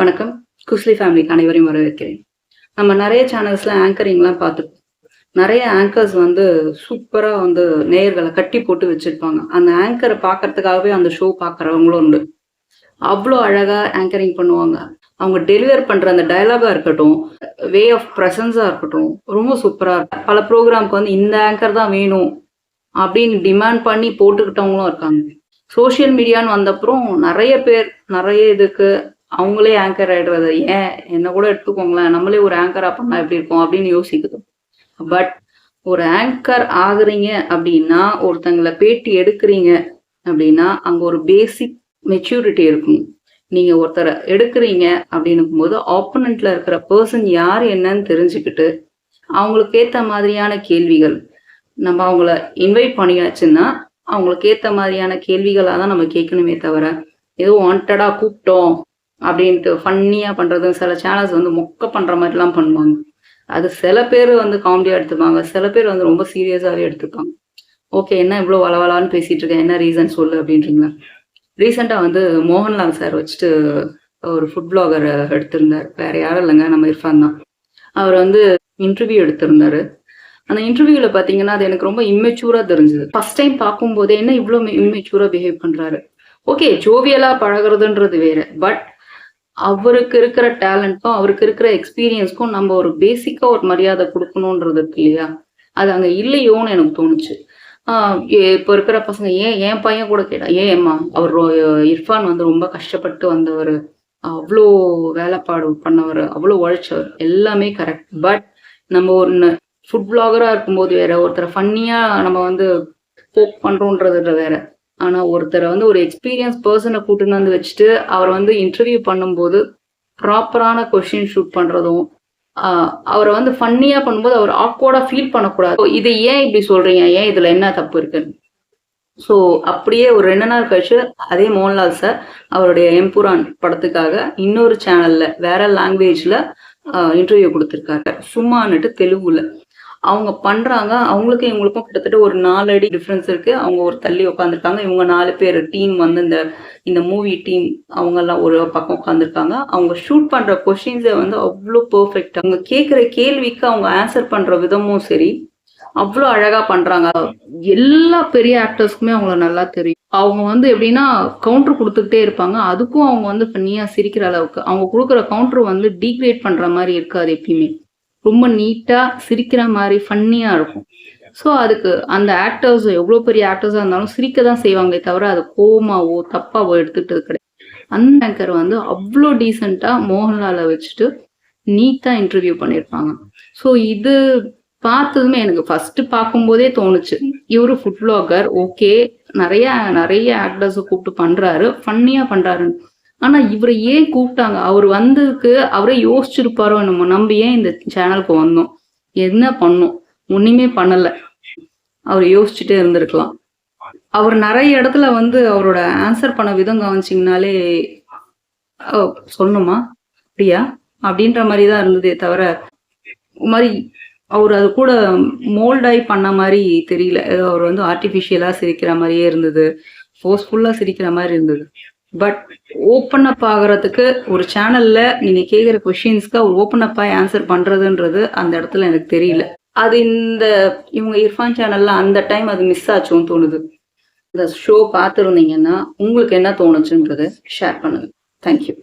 வணக்கம். குஸ்லி ஃபேமிலிக்கு அனைவரையும் வரவேற்கிறேன். நம்ம நிறைய சேனல்ஸ்ல ஆங்கரிங்லாம் பார்த்துருப்போம் நிறைய ஆங்கர்ஸ் வந்து சூப்பராக வந்து நேயர்களை கட்டி போட்டு வச்சிருப்பாங்க. அந்த ஆங்கரை பார்க்கறதுக்காகவே அந்த ஷோ பார்க்குறவங்களும் உண்டு. அவ்வளோ அழகாக ஆங்கரிங் பண்ணுவாங்க. அவங்க டெலிவர் பண்ணுற அந்த டைலாகாக இருக்கட்டும் வே ஆஃப் ப்ரெசன்ஸாக இருக்கட்டும் ரொம்ப சூப்பராக இருக்கும். பல ப்ரோக்ராம்க்கு வந்து இந்த ஆங்கர் தான் வேணும் அப்படின்னு டிமாண்ட் பண்ணி போட்டுக்கிட்டவங்களும் இருக்காங்க. சோஷியல் மீடியான்னு வந்தப்புறம் நிறைய பேர் நிறைய இதுக்கு அவங்களே ஆங்கர் ஆயிடுறது ஏன்? என்ன கூட எடுத்துக்கோங்களேன். நம்மளே ஒரு ஆங்கரா பண்ணா எப்படி இருக்கும்? அப்படின்னு யோசிக்குது. பட் ஒரு ஆங்கர் ஆகுறீங்க அப்படின்னா ஒருத்தங்களை பேட்டி எடுக்கிறீங்க அப்படின்னா அங்க ஒரு பேசிக் மெச்சூரிட்டி இருக்கும் நீங்க ஒருத்தரை எடுக்கிறீங்க அப்படின்னும் போது ஆப்போனண்ட்ல இருக்கிற பர்சன் யார் என்னன்னு தெரிஞ்சுக்கிட்டு அவங்களுக்கு ஏத்த மாதிரியான கேள்விகள் நம்ம அவங்கள இன்வைட் பண்ணியாச்சுன்னா அவங்களுக்கு ஏத்த மாதிரியான கேள்விகளாக தான் நம்ம கேட்கணுமே தவிர ஏதோ வாண்டடா கூப்பிட்டோம் அப்படின்ட்டு ஃபன்னியாக பண்ணுறது சில சேனல்ஸ் வந்து மொக்க பண்ணுற மாதிரிலாம் பண்ணுவாங்க. அது சில பேர் வந்து காமெடியாக எடுத்துப்பாங்க. சில பேர் வந்து ரொம்ப சீரியஸாகவே எடுத்துப்பாங்க. ஓகே என்ன இவ்வளோ வளவலான்னு பேசிட்டு இருக்கேன். என்ன ரீசன் சொல்லு அப்படின்றீங்களா? ரீசெண்டாக வந்து மோகன்லால் சார் வச்சுட்டு ஒரு ஃபுட் பிளாகர் எடுத்திருந்தார். வேற யாரும் இல்லைங்க. நம்ம இர்ஃபான் தான். அவர் வந்து இன்டர்வியூ எடுத்திருந்தாரு. அந்த இன்டர்வியூவில் பார்த்தீங்கன்னா அது எனக்கு ரொம்ப இம்மெச்சூராக தெரிஞ்சது. ஃபர்ஸ்ட் டைம் பார்க்கும்போதே என்ன இவ்வளோ இம்மெச்சூரா பிஹேவ் பண்றாரு. ஓகே ஜோவியலாக பழகுறதுன்றது வேற. பட் அவருக்கு இருக்கிற டேலண்ட்க்கும் அவருக்கு இருக்கிற எக்ஸ்பீரியன்ஸ்க்கும் நம்ம ஒரு பேசிக்கா ஒரு மரியாதை கொடுக்கணுன்றது இருக்கு இல்லையா? அது அங்க இல்லையோன்னு எனக்கு தோணுச்சு. ஆஹ் இப்போ இருக்கிற பசங்க ஏன் என் பையன் கூட கேட்டா ஏன் ஏம்மா அவர் இர்ஃபான் வந்து ரொம்ப கஷ்டப்பட்டு வந்தவர். அவ்வளோ வேலைப்பாடு பண்ணவர் அவ்வளோ உழைச்சவர். எல்லாமே கரெக்ட் பட் நம்ம ஒரு ஃபுட் பிளாகராக இருக்கும்போது வேற ஒருத்தரை ஃபன்னியாக நம்ம வந்து போக் பண்ணுறோன்றது வேற. ஆனா ஒருத்தரை வந்து ஒரு எக்ஸ்பீரியன்ஸ் பர்சனை கூட்டுன்னு வந்து வச்சுட்டு அவர் வந்து இன்டர்வியூ பண்ணும்போது ப்ராப்பரான கொஷின் ஷூட் பண்றதும் அவரை வந்து ஃபன்னியா பண்ணும்போது அவர் ஆக்வர்டா ஃபீல் பண்ணக்கூடாது. இதை இது ஏன் இப்படி சொல்றீங்க? ஏன் இதுல என்ன தப்பு இருக்குன்னு ஸோ அப்படியே ஒரு ரெண்டு நாள் கழிச்சு அதே மோகன்லால் சார் அவருடைய எம்புரான் படத்துக்காக இன்னொரு சேனல்ல வேற லாங்குவேஜ்ல இன்டர்வியூ கொடுத்துருக்காரு. சும்மான்னுட்டு தெலுங்குல. அவங்க பண்றாங்க அவங்களுக்கும் இவங்களுக்கும் கிட்டத்தட்ட ஒரு நாலு அடி டிஃப்ரென்ஸ் இருக்கு. அவங்க ஒரு தள்ளி உட்காந்துருக்காங்க இவங்க நாலு பேர் டீம் வந்து இந்த இந்த மூவி டீம் அவங்க எல்லாம் ஒரு பக்கம் உட்காந்துருக்காங்க அவங்க ஷூட் பண்ற கொஷின்ஸை வந்து அவ்வளோ பெர்ஃபெக்ட் அவங்க கேட்குற கேள்விக்கு அவங்க ஆன்சர் பண்ற விதமும் சரி அவ்வளோ அழகா பண்றாங்க. எல்லா பெரிய ஆக்டர்ஸ்க்குமே அவங்கள நல்லா தெரியும். அவங்க வந்து எப்படின்னா கவுண்டர் கொடுத்துக்கிட்டே இருப்பாங்க. அதுக்கும் அவங்க வந்து ஃபன்னியா சிரிக்கிற அளவுக்கு. அவங்க கொடுக்குற கவுண்டர் வந்து டீக்ரேட் பண்ற மாதிரி இருக்காது எப்பயுமே. ரொம்ப நீட்டா சிரிக்கிற மாதிரி ஃபன்னியா இருக்கும். ஸோ அதுக்கு அந்த ஆக்டர்ஸ் எவ்வளோ பெரிய ஆக்டர்ஸாக இருந்தாலும் சிரிக்க தான் செய்வாங்களே தவிர அது கோமாவோ தப்பாவோ எடுத்துக்கிட்டது கிடையாது. அந்த ஆங்கர் வந்து அவ்வளோ டீசெண்டாக மோகன்லாலை வச்சுட்டு நீட்டாக இன்டர்வியூ பண்ணியிருப்பாங்க ஸோ இது பார்த்ததுமே எனக்கு ஃபர்ஸ்ட் பார்க்கும்போதே தோணுச்சு. இவரு ஃபுட் vlogger ஓகே நிறைய நிறைய ஆக்டர்ஸை கூப்பிட்டு பண்றாரு. ஃபன்னியா பண்றாருன்னு. ஆனா இவரை ஏன் கூப்பிட்டாங்க? அவர் வந்ததுக்கு அவரே யோசிச்சிருப்பாரோ நம்ம நம்ம ஏன் இந்த சேனலுக்கு வந்தோம்? என்ன பண்ணோம்? ஒண்ணுமே பண்ணல. அவர் யோசிச்சுட்டே இருந்திருக்கலாம். அவர் நிறைய இடத்துல வந்து அவரோட ஆன்சர் பண்ண விதம் கவனிச்சிங்கனாலே சொல்லணுமா? அப்படியா? அப்படின்ற மாதிரி தான் இருந்ததே தவிர மாதிரி அவர் அது கூட மோல்டாய் பண்ண மாதிரி தெரியல. ஏதோ அவர் வந்து ஆர்டிஃபிஷியலாக சிரிக்கிற மாதிரியே இருந்தது. ஃபோர்ஸ்ஃபுல்லாக சிரிக்கிற மாதிரி இருந்தது. பட் ஓப்பன் அப் ஆகிறதுக்கு ஒரு சேனல்ல நீங்க கேட்குற கொஷின்ஸ்க்கு அவர் ஓப்பன் அப் ஆன்சர் பண்றதுன்றது அந்த இடத்துல எனக்கு தெரியல. அது இந்த இவங்க இர்ஃபான் சேனல்ல அந்த டைம் அது மிஸ் ஆச்சுன்னு தோணுது. இந்த ஷோ பார்த்துருந்தீங்கன்னா உங்களுக்கு என்ன தோணுச்சுன்றது ஷேர் பண்ணுங்க. தேங்க்யூ